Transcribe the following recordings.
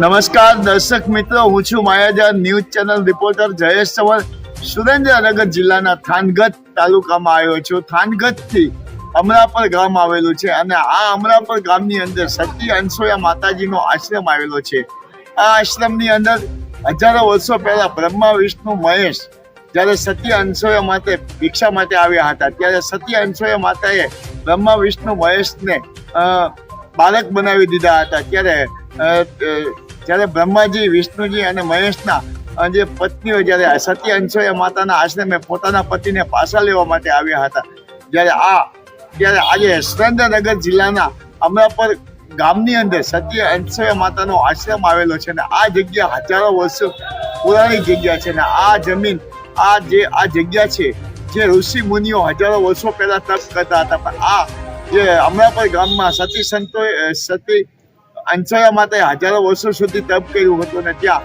નમસ્કાર દર્શક મિત્રો, હું છું Mayajar news channel reporter Jayesh Chaval. Surendranagar જિલ્લાના થાનગઢ તાલુકામાં આવ્યો છું. થાનગઢથી અમરાપર ગામ આવેલું છે અને આ અમરાપર ગામની અંદર સતી અંસોયા માતાજીનો આશ્રમ આવેલો છે. આ આશ્રમની અંદર હજારો વર્ષો પહેલા બ્રહ્મા, વિષ્ણુ, મહેશ જ્યારે સતી અંસોયા માટે ભિક્ષા માટે આવ્યા હતા. ત્યારે સતી અંસોયા માતાએ બ્રહ્મા, વિષ્ણુ, મહેશને બાળક બનાવી દીધા હતા. ત્યારે જ્યારે બ્રહ્માજી, વિષ્ણુજી અને મહેશના જે પત્નીઓ જ્યારે સતી અંશોએ માતાના આશ્રમે પોતાના પતિને પાછા લેવા માટે આવ્યા હતા, જ્યારે આ ત્યારે આજે સુરેન્દ્રનગર જિલ્લાના અમરાપર ગામની અંદર સતી અંશોય માતાનો આશ્રમ આવેલો છે અને આ જગ્યા હજારો વર્ષો પુરાણી જગ્યા છે અને આ જમીન, આ જે, આ જગ્યા છે જે ઋષિ મુનિઓ હજારો વર્ષો પહેલા તપ કરતા હતા, પણ આ જે અમરાપર ગામમાં સતી સંતો સતી અંસયા માટે હજારો વર્ષો સુધી તપ કર્યું હતું અને ત્યાં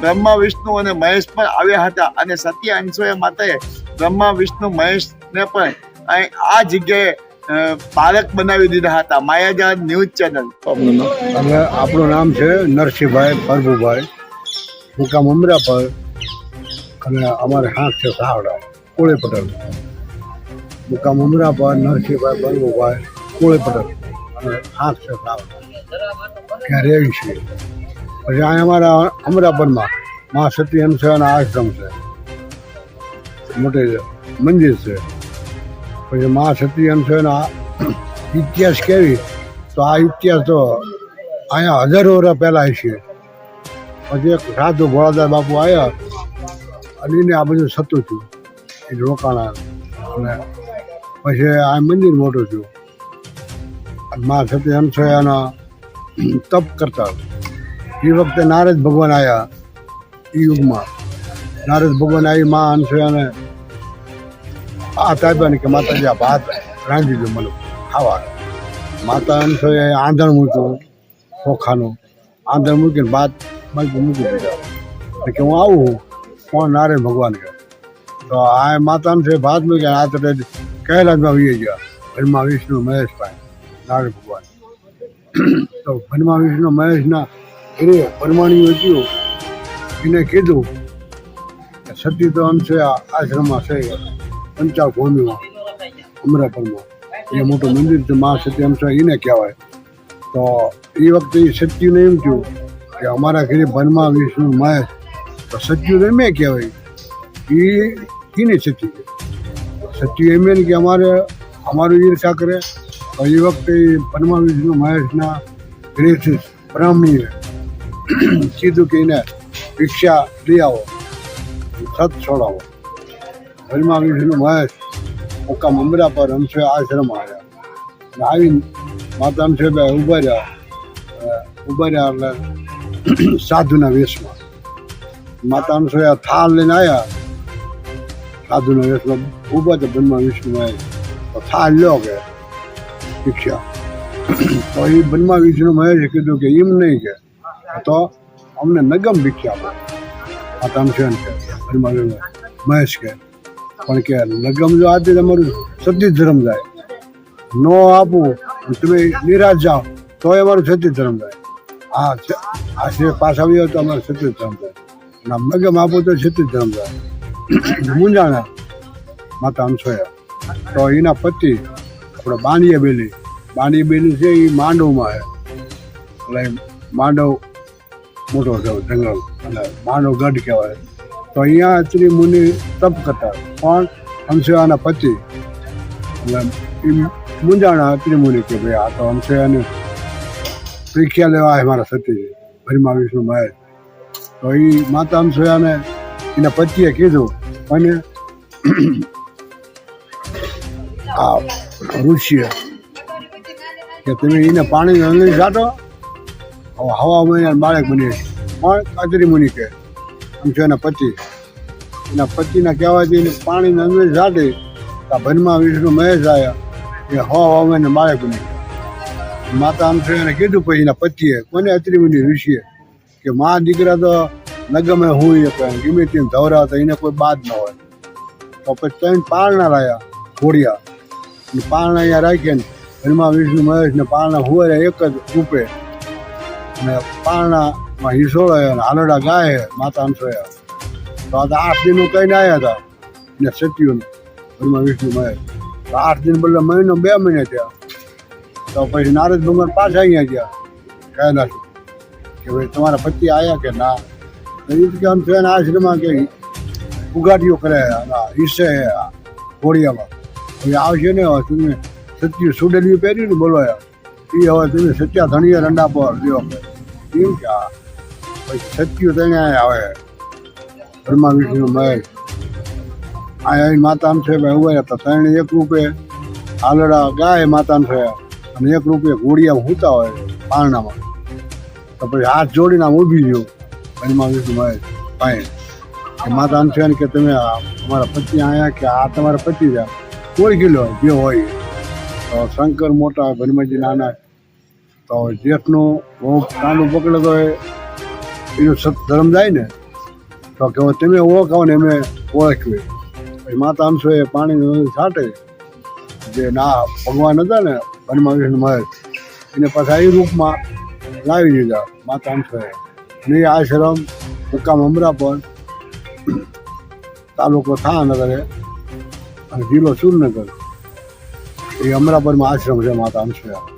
બ્રહ્મા વિષ્ણુ અને મહેશ પણ આવ્યા હતા. અને સતી અંસોયા માતાએ બ્રહ્મા વિષ્ણુ મહેશને પણ અહીં આ જગ્યાએ બાળક બનાવી દીધા હતા. Mayajar news channel. અમે આપણું નામ છે નરસિંહભાઈ પ્રભુભાઈ મુકામ અમરાપર અને અમારે હાથ છે સાવડા કોળે પટેલ મુકામ અમરાપર નરસિંહભાઈ પ્રભુભાઈ કોળે પટેલ છે સાવડા ત્યાં રેવી છીએ પછી અહીં અમારા અમરાપરમાં મા સતી અંશાના આશ્રમ છે. મોટે મંદિર છે. પછી મા સતી અંશાના ઇતિહાસ કેવી? તો આ ઇતિહાસ તો અહીંયા હજારો વર્ષ પહેલાં છે પછી એક સાધુ ભોળાદાર બાપુ આવ્યા અને એને આ બધું સતું થયું એ રોકાણા અને પછી આ મંદિર મોટું થયું. અને મા છોયાના તપ કરતા એ વખતે નારદ ભગવાન આવ્યા એ યુગમાં. નારદ ભગવાન આવી મા અનસોયાને આ તાબ્યાને કે, માતાજી, આ ભાત રાંધી દો મને ખાવા માતા અંશોએ આંધણ મૂક્યું, ચોખાનું. આંધણ મૂકીને ભાત બાજુ મૂકી દીધા. કે હું આવું કોણ નારદ ભગવાન કે? તો આ માતા છે, ભાત મૂક્યા આ તો કૈલાસમાં વી ગયા. બ્રહ્મા વિષ્ણુ મહેશભાઈ. નારે ભગવાન. તો ભરમાં વિષ્ણુ મહેશના ઘરે પરમાણી થયું એને કીધું કે સતી તો અંશે આ આશ્રમમાં છે પંચાલ ભૂમિમાં અમરાપરમાં. એ મોટું મંદિર છે મા સતી અંશ એને કહેવાય. તો એ વખતે એ સત્યુને એમ થયું કે અમારા ઘરે બનમાં વિષ્ણુ, મહેશ, તો સત્યુને એમ કહેવાય એ કીને સચ્યુ સત્યુ એમ એને કે અમારે, અમારું ઈર્ષા કરે એ વખતે બનમાં વિષ્ણુ મહેશના ઘરેથી બ્રાહ્મણીએ કીધું કે એને ભિક્ષા લઈ આવો, સત છોડાવો. બનમાં વિષ્ણુ મહેશ મુકામ અમરા પર અંશે આશ્રમ આવ્યા. અને આવીને માતા અંશે બે ઊભા રહ્યા ઊભા રહ્યા એટલે સાધુના વેશમાં. માતા અંશે થાળ લઈને આવ્યા. સાધુના વેશમાં ઊભા તો બ્રહ્મા વિષ્ણુ મહેશ થાળ લ્યો કે ભિક્ષા તો એ બ્રહ્મા વિષ્ણુ મહેશે કીધું કે એમ નહીં કે. તો અમને નગમ ભિક્ષા આપો આ અંશે કે મહેશ કે. પણ કે નગમ જો આપી તમારું સતી ધર્મ જાય. નો આપું, તમે નિરાશ જાઓ તો અમારું સતી ધર્મ જાય. આ આ છે પાસ આવ્યો તો અમારું સતી ધર્મ જાય. અને નગમ આપો તો સતી ધર્મ જાય. મુંજાણા, માતા અંશોયા તો એના પતિ આપણે બાંડીએ બેલી. બાંડીએ બેલી છે એ માંડવમાં છે. એટલે માંડવ મોટો છે, જંગલ. અને માંડવ ગઢ કહેવાય. તો અહીંયા અત્રી મુનિ તપ કરતા. પણ હંસયાના પતિ, એટલે એ મુંજાણા અત્રી મુનિ કે ભાઈ આ તો હંસયાને પ્રીખ્યા લેવા છે મારા સતી ભરીમા વિષ્ણુ મહેશ તો એ માતા હંસયાને એના પતિએ કીધું અને આ ઋષિએ કે તમે એને પાણી અંદર જાતો, હવે હવા મહિના બાળક બની પણ અત્રી મુનિ કે. એના પતિ. એના પતિના કહેવાથી એને પાણી અંદર જાતે. આ ભનમાં વિષ્ણુ મહેશ આવ્યા એ હવા વાવે બાળક બની માતા આમ છે એને કીધું, પછી એના પતિએ, કોને અત્રી મુનિ ઋષિએ? કે મા દીકરા તો નગમે ગમે હું કહે ગમે તેમ ધવરાવતા, એને કોઈ બાદ ન હોય. તો પછી ત્રણ પાળના રહ્યા ઘોડિયા. અને અહીંયા રાખીએ ને હનુમાન વિષ્ણુ મહેશ ને પાળના હુવારે એક જ રૂપે. અને પાળના હિસોળ અને હાલડા ગાય માતા અંશોયા તો આ તો આઠ દિનનું કહીને આવ્યા હતા, ને સત્યુનું હનુમાન વિષ્ણુ મહેશ. તો આઠ દિન બદલે મહિનો બે મહિને થયા. તો પછી નારદ ભગવાન પાછા અહીંયા ગયા. કહેલા કે ભાઈ તમારા પતિ આવ્યા કે ના? એ કે આમ થયા આશ્રમમાં કે ઉગાડીઓ કરે હિસ્સે ઈસે હવે આવશે ને, હવે તમે સત્ય સુડેલી પહેર્યું ને બોલો એ હવે તમે સચ્ચા ધણીએ રંડા પર જો કેમ કે આ પછી સત્યુ તેને આવે. બ્રહ્મા વિષ્ણુ મહેશ આ અહીં માતા છે, ભાઈ, ઊભા હતા ત્રણે એક રૂપે આલડા ગાય માતા છે અને એક રૂપે ઘોડિયા હુતા હોય પારણામાં. તો પછી હાથ જોડીને આમ ઊભી ગયો બ્રહ્મા વિષ્ણુ મહેશ ભાઈ માતા છે કે તમે અમારા પતિ આયા કે આ તમારા પતિ છે કોઈ કિલો જે હોય, તો શંકર મોટા હોય ભનમજી નાના, તો જેઠનું બહુ કાંડું પકડે તો એનું ધર્મ જાય ને, તો કે તમે ઓળખાવો ને અમે ઓળખવી પછી માતા અંશો એ પાણી છાંટે, જે ના ભગવાન હતા ને, હનુમાન વિષ્ણુ મહેશ એને પાછા એ રૂપમાં લાવી દીધા, માતા એ ને આશ્રમ મુકામ અમરાપર, તાલુકો થાનગર અને જિલ્લો સુરનગર એ અમરાપરમાં આશ્રમ છે માતા અંશયા